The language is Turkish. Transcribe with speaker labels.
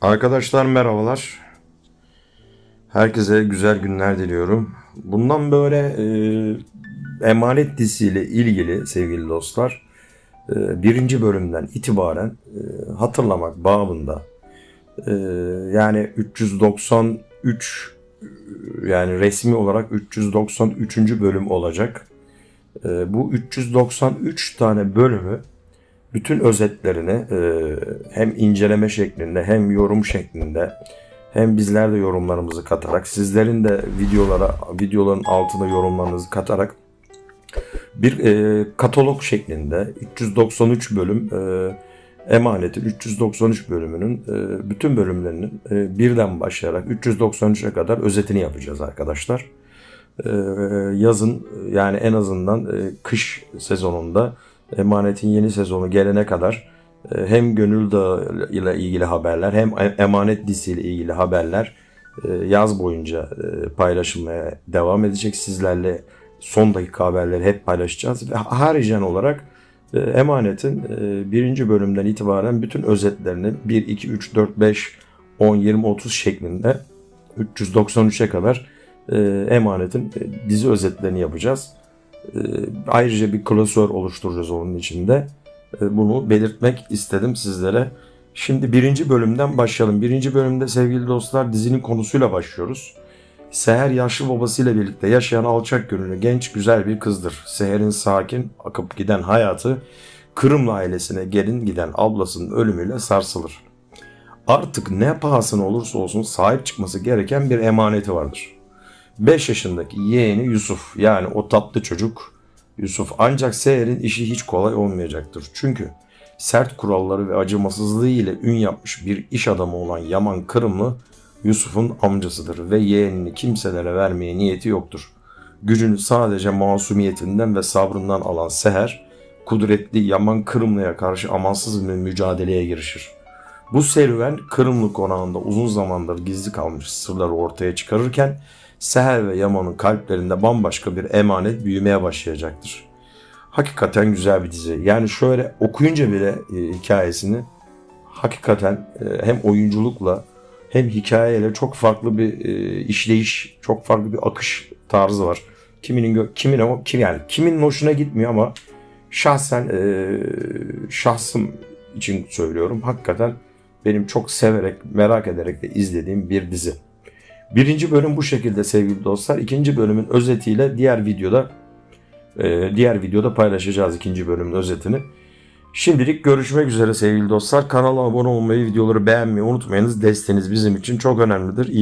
Speaker 1: Arkadaşlar merhabalar. Herkese güzel günler diliyorum. Bundan böyle e, emanet dizisiyle ilgili sevgili dostlar e, birinci bölümden itibaren e, hatırlamak babında e, yani 393 yani resmi olarak 393. bölüm olacak. E, bu 393 tane bölümü bütün özetlerini e, hem inceleme şeklinde hem yorum şeklinde hem bizler de yorumlarımızı katarak sizlerin de videolara videoların altına yorumlarınızı katarak bir e, katalog şeklinde 393 bölüm e, Emanet'in 393 bölümünün e, bütün bölümlerinin birden başlayarak 393'e kadar özetini yapacağız arkadaşlar. Yazın yani en azından kış sezonunda Emanet'in yeni sezonu gelene kadar e, hem Gönül Dağı ile ilgili haberler hem Emanet dizisiyle ilgili haberler e, yaz boyunca e, paylaşılmaya devam edecek. Sizlerle son dakika haberleri hep paylaşacağız ve haricen olarak Emanet'in birinci bölümden itibaren bütün özetlerini 1, 2, 3, 4, 5, 10, 20, 30 şeklinde 393'e kadar Emanet'in dizi özetlerini yapacağız. E, ayrıca bir klasör oluşturacağız onun içinde. E, bunu belirtmek istedim sizlere. Şimdi birinci bölümden başlayalım. Birinci bölümde sevgili dostlar dizinin konusuyla başlıyoruz. Seher yaşlı babasıyla birlikte yaşayan alçak gönüllü genç güzel bir kızdır. Seher'in sakin akıp giden hayatı Kırımlı ailesine gelin giden ablasının ölümüyle sarsılır. Artık ne pahasına olursa olsun sahip çıkması gereken bir emaneti vardır. 5 yaşındaki yeğeni Yusuf yani o tatlı çocuk Yusuf ancak Seher'in işi hiç kolay olmayacaktır. Çünkü sert kuralları ve acımasızlığı ile ün yapmış bir iş adamı olan Yaman Kırımlı Yusuf'un amcasıdır ve yeğenini kimselere vermeye niyeti yoktur. Gücünü sadece masumiyetinden ve sabrından alan Seher, kudretli Yaman Kırımlı'ya karşı amansız bir mücadeleye girişir. Bu serüven Kırımlı konağında uzun zamandır gizli kalmış sırları ortaya çıkarırken Seher ve Yaman'ın kalplerinde bambaşka bir emanet büyümeye başlayacaktır. Hakikaten güzel bir dizi. Yani şöyle okuyunca bile e, hikayesini hakikaten e, hem oyunculukla hem hikayeyle çok farklı bir e, işleyiş, çok farklı bir akış tarzı var. Kiminin kimin ama kim yani kiminin hoşuna gitmiyor ama şahsen e, şahsım için söylüyorum. Hakikaten benim çok severek, merak ederek de izlediğim bir dizi. Birinci bölüm bu şekilde sevgili dostlar. İkinci bölümün özetiyle diğer videoda e, diğer videoda paylaşacağız ikinci bölümün özetini. Şimdilik görüşmek üzere sevgili dostlar. Kanala abone olmayı, videoları beğenmeyi unutmayınız. Desteğiniz bizim için çok önemlidir. İyi